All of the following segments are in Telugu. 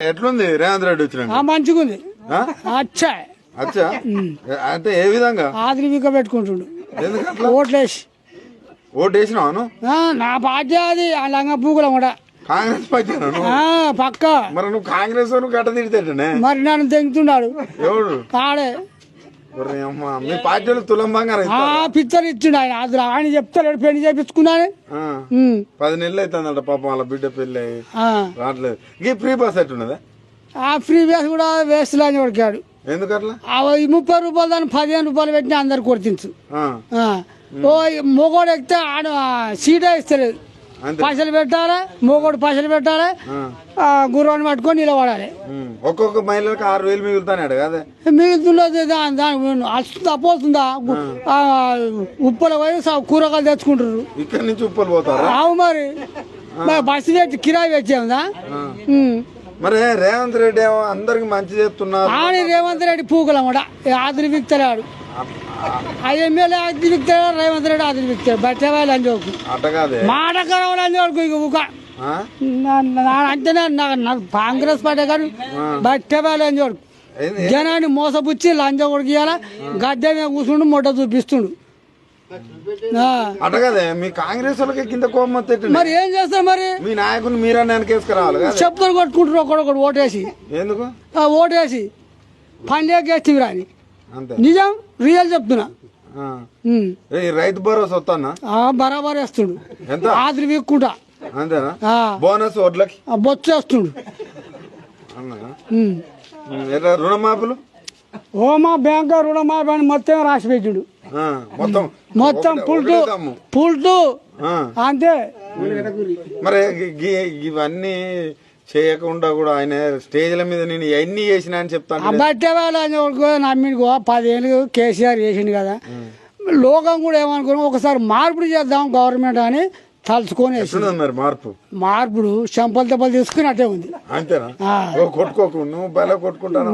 ఎట్లుంది? రేవంత్ రెడ్డి వచ్చినాక? అచ్చా. అచ్చా? అంటే ఏ విధంగా? ఆదిరి వీక పెట్టుకుంటుండు ఓట్లేసి. ఓటు వేసినావాను ఆ, నా పార్టీ అది ఆ లంగ పూగుల కూడా. కాంగ్రెస్ పార్టీ పక్క. మరి నువ్వు కాంగ్రెస్ నువ్వు గట్ట తిడితేటనే మరి నన్ను తెంగుతున్నాడు. ఎవడు? అమ్మ, మీ పార్టీలో తులం బంగారం ఆ? పిక్చర్ ఇచ్చిండు ఆయన. అది ఆయన చెప్తాడు పెళ్ళి చేపించుకున్నాను పది నెలలు అవుతుందంట పాపం వాళ్ళ బిడ్డ పెళ్ళి. రావట్లేదు. ఈ ఫ్రీ బస్ ఎట్టున్నదా ఆ ఫ్రీ వేస్ కూడా వేస్ట్ అని కొడికాడు. ఎందుకట్లా? ముప్పై రూపాయలు దాన్ని పదిహేను రూపాయలు పెట్టినా అందరు కొడుతుంచు. ఓ మొగోడు ఎక్కితే ఆడ సీటే ఇస్తలేదు. పైసలు పెట్టాలి మొగోడు పైసలు పెట్టాలి గుర్రాన్ని పట్టుకొని నిలబడాలి. ఒక్కొక్క మహిళలకు ఆరు వేలు మిగులుతానాడు కదా మిగులుతున్నది దా- దాని వస్తుందా పోతుందా? ఉప్పుల పోయి స- కూరగాయలు తెచ్చుకుంటారు ఇక్కడి నుంచి ఉప్పలు పోతారా? ఆవు మరి. బస్సు తెచ్చి కిరాయి తెచ్చేదా మరి రేవంత్ రెడ్డి ఏమో అందరికి మంచి చేస్తున్నారు. రేవంత్ రెడ్డి పూకులం కూడా ఆదిరి విక్తరాడు ఆ ఎమ్మెల్యే ఆదిరి విక్తాడు రేవంత్ రెడ్డి ఆదిరి విక్తాడు బట్టేవాళ్ళు అని చోకు అట్టగాదే మాట కరవడం అని చోకు ఇక ఊక. ఆ? నా- నా- అంటేనే నాకు కాంగ్రెస్ పార్టీ కానీ బట్టేవాళ్ళు అని ఏంది? జనాన్ని మోసపుచ్చి లంచ కొడుకు ఇవ్వాల గద్దె మీద కూర్చుండు మొట్ట చూపిస్తుండు. ఆ. అట్టగాదే మీ కాంగ్రెస్ వాళ్ళకి కింద కోపం. మరి ఏం చేస్తారు మరి? మీ నాయకుని మీరే వెనకేసుకురావాలి చెప్తారు కొట్టుకుంటారు ఒకడొకడు ఓటేసి. ఎందుకు? ఓటేసి. పండేకేస్తే రాని అంతే నిజం రియల్ చెప్తున్నా. రైతు భరోసా వస్తానా? ఆ బరాబర్ వేస్తుండు. ఎంత? ఆదిరి వీక్కుంటా. అంతేనా? బోనస్ వడ్లకి? బొచ్చేస్తుండు రుణమాపులు ఓ మా బ్యాంక్ రుణమాఫీ అని మొత్తం రాసి పెట్టిండు. మొత్తం. మొత్తం పుల్టు. పుల్టు అంతే. మరి ఇవన్నీ చేయకుండా కూడా ఆయన స్టేజ్ల మీద నేను ఎన్ని చేసినా అని చెప్తాను బట్టే వాళ్ళు నమ్మిండుకో పదేళ్ళు కేసీఆర్ చేసిండు కదా. లోకం కూడా ఏమనుకున్నాం ఒకసారి మార్పిడి చేద్దాం గవర్నమెంట్ అని తలుచుకొని మరి మార్పు? మార్పుడు చెంపలు దెబ్బలు తీసుకున్నట్టే ఉంది. అంతేనా?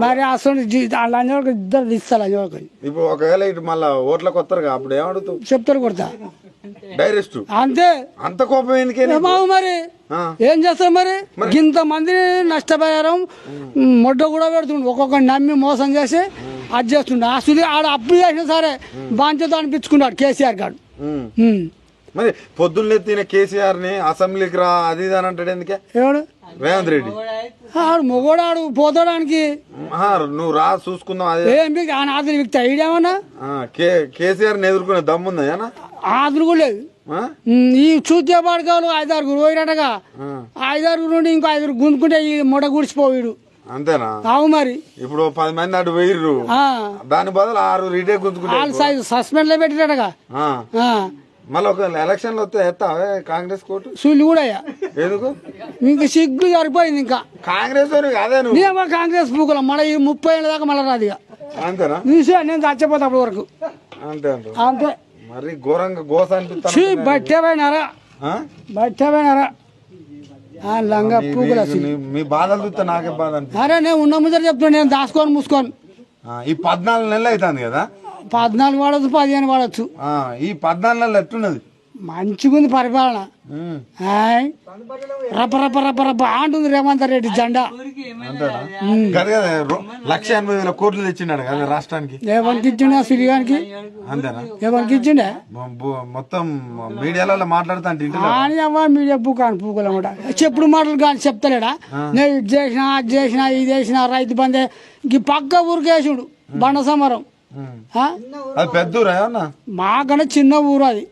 మరి అసలు ఇద్దరు లంజోళ్ళకి ఇప్పుడు ఒకవేళ ఇటు మళ్ళా ఓట్లకు వస్తారు అప్పుడు ఏమడుగుతావు? చెప్తారు కొడతా. డైరెక్ట్. అంతే. అంత కోపం ఎందుకే మరి. ఏం చేస్తాం మరి? ఇంత మంది నష్టపోయారు మొడ్డ కూడా పెడుతుండు. ఒక్కొక్కరిని నమ్మి మోసం చేసి అది చేస్తుండే. ఆ సుది ఆడ అప్పు చేసినా సరే బాధ్యత అనిపించుకున్నాడు కేసీఆర్ గారు. మరి పొద్దున్న తిన కేసీఆర్ని అసెంబ్లీకి రా అది అని అంటాడు ఎందుకే? ఎవడు? రేవంత్ రెడ్డి. ఆడు మొగోడాడు పోతాడానికి. నువ్వు రా చూసుకుందాం అదే ఏం బిగ్ ఆయన ఆదులు విక్తా ఈడేమన్నా ఆ, కే కేసీఆర్ ఎదుర్కొనే దమ్ముందా? ఆదులు కూడా లేదు. ఈ చూతే పడకాలు ఐదారుగురు పోయినట్టుగా ఐదారుగురు నుండి ఇంకో ఐదుగురు గుంజుకుంటే ఈ మొడ గుడిచిపోయాడు. అంతేనా? అవు మరి. ఇప్పుడు పది మంది అటు వెయ్యిర్రు ఆ, దాని బదులు ఆరు వాళ్ళ సైజు సస్పెండ్లో పెట్టినట్టుగా మళ్ళీ ఒక ఎలక్షన్లు వస్తే ఎత్తావే కాంగ్రెస్ కోర్టు సుల్లి కూడా అయ్యా. ఎందుకు? ఇంక సిగ్గు సరిపోయింది ఇంకా. కాంగ్రెస్ కాదే నువ్వు. కాంగ్రెస్ పూకులం మళ్ళీ ఈ ముప్పై ఏళ్ళ దాకా మళ్ళీ రాదు ఇక అంతేనా నేను చచ్చిపోతా అప్పటి వరకు. అంతే అంతే. మరి ఘోరంగా గోస చీ అనిపిస్తాను బట్టే పోయినారా బట్టే పోయినారా ఆ, లంగా పూకుల మీ బాధలు చూస్తే నాకే బాధ అనిపిస్తుంది. అరే నేను ఉన్న ముందర చెప్తున్నా నేను దాచుకొని మూసుకొని. ఈ పద్నాలుగు నెలలు అవుతుంది కదా? పద్నాలుగు వాడచ్చు పదిహేను వాడచ్చు. ఆ, ఈ పద్నాలుగు నెలలు ఎట్టున్నది మంచిగుంది పరిపాలన. రప్ప రప్ప రప్ప రప్ప అంటుంది రేవంత్ రెడ్డి జెండా. అంతేనా? కదా కదా రో- లక్ష ఎనభై వేల కోట్లు తెచ్చినాడు కదా రాష్ట్రానికి. ఎవరికి ఇచ్చిండే సిరిగానికి? అంతేనా? ఎవరికి ఇచ్చిండే? మొ- బు- మొత్తం మీడియాలలో మాట్లాడుతా అంటే ఇంటిలో. అని అవ్వ మీడియా పూకలమాట చెప్పుడు మాటలు కానీ చెప్తలేడా? నేను ఇది చేసిన అది చేసిన ఇది చేసిన రైతు బందే ఈ పక్క ఊరికేసుడు బండ సమరం? అది పెద్ద ఊరా మాకన్నా చిన్న ఊరు అది.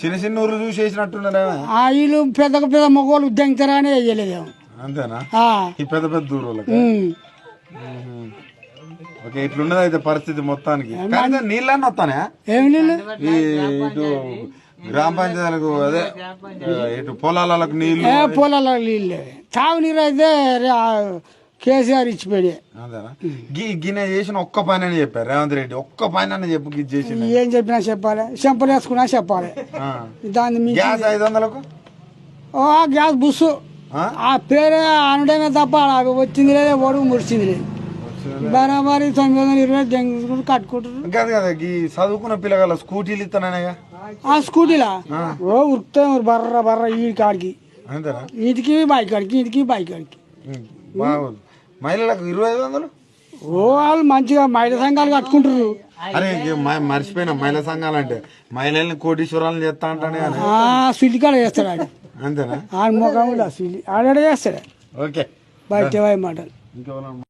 చిన్న చిన్న ఊరు చూసి వేసినట్టున్నారేమో ఆ వీళ్ళు పెద్ద పెద్ద మగవాళ్ళు ఉద్యంగుతారా అని వేయలేదేమో అంతేనా. ఈ పెద్ద పెద్ద ఉమ్. ఓకే ఇట్లున్నది అయితే పరిస్థితి మొత్తానికి. కానీ నీళ్ళన్నీ వస్తానే ఏమి నీళ్ళు? ఇటు గ్రామ పంచాయతీలకు అదే ఇటు పొలాలకు నీళ్ళు ఏ పొలాల నీళ్ళు తాగునీరు అయితే కేసీఆర్ ఇచ్చిపోయాడు. గిన్నె చేసిన ఒక్క పని అని చెప్పారు రేవంత్ రెడ్డి. ఒక్క పని అని చెప్పు చేసిన ఏం చెప్పినా చెప్పాలి. చెంపలు వేసుకున్నా చెప్పాలి. దాన్ని గ్యాస్ ఐదు వందలకు? ఓ ఆ గ్యాస్ బుస్సు. ఆ? పేరే అనడమే తప్ప వచ్చింది లేదు ఒడుగు ముడిచింది లేదు. బరాబరి తొమ్మిది వందల ఇరవై దెంగుకుంటూ కట్టుకుంటారు ఇంకా కదా ఈ చదువుకున్న పిల్లగాళ్ళ స్కూటీలు ఇస్తాననేగా ఆ స్కూటీలా? ఓ ఉరుకుతాం బర్ర బర్ర ఈ కాడికి. వీటికి బైక్ కాడికి వీటికి బైక్ కాడికి. బాగుంది. మహిళలకు ఇరవై ఐదు వందలు? ఓ వాళ్ళు మంచిగా మహిళా సంఘాలు కట్టుకుంటారు అరే మర్చిపోయినా మహిళా సంఘాలు అంటే మహిళల్ని కోటీశ్వరాలను చేస్తా అంటానే కాడ చేస్తాడు ఆడు. అంతేనా? ఆడ ముఖం కూడా ఆడ చేస్తాడు. ఓకే. బయట మాటలు. ఇంకెవరన్నా